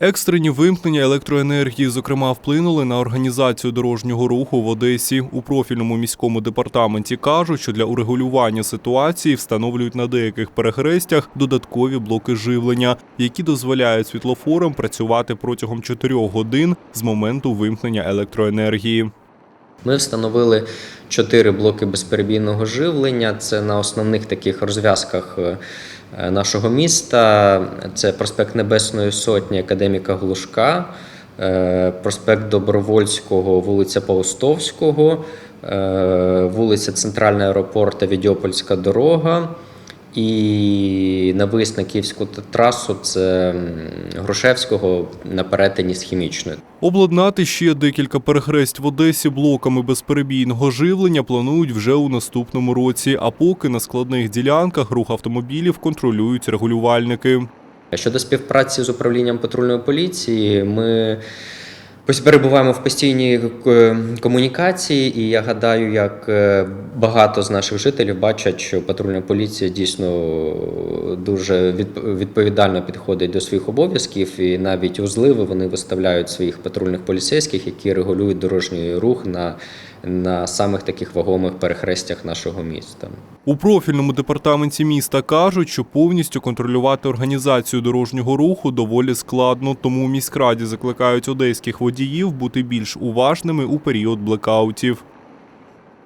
Екстрені вимкнення електроенергії, зокрема, вплинули на організацію дорожнього руху в Одесі. У профільному міському департаменті кажуть, що для урегулювання ситуації встановлюють на деяких перехрестях додаткові блоки живлення, які дозволяють світлофорам працювати протягом 4 годин з моменту вимкнення електроенергії. Ми встановили чотири блоки безперебійного живлення. Це на основних таких розв'язках е, нашого міста. Це проспект Небесної Сотні академіка Глушка, е, проспект Добровольського, вулиця Паустовського, е, вулиця Центральний аеропорт Відьопольська дорога. І на виїзд на Київську трасу це Грушевського на перетині з хімічною. Обладнати ще декілька перехресть в Одесі блоками безперебійного живлення планують вже у наступному році. А поки на складних ділянках рух автомобілів контролюють регулювальники. Щодо співпраці з управлінням патрульної поліції, ми перебуваємо в постійній е, комунікації, і я гадаю, як е, багато з наших жителів бачать, що патрульна поліція дійсно дуже відп- відповідально підходить до своїх обов'язків, і навіть у зливи вони виставляють своїх патрульних поліцейських, які регулюють дорожній рух на, на самих таких вагомих перехрестях нашого міста. У профільному департаменті міста кажуть, що повністю контролювати організацію дорожнього руху доволі складно, тому у міськраді закликають одеських водіїв бути більш уважними у період блекаутів.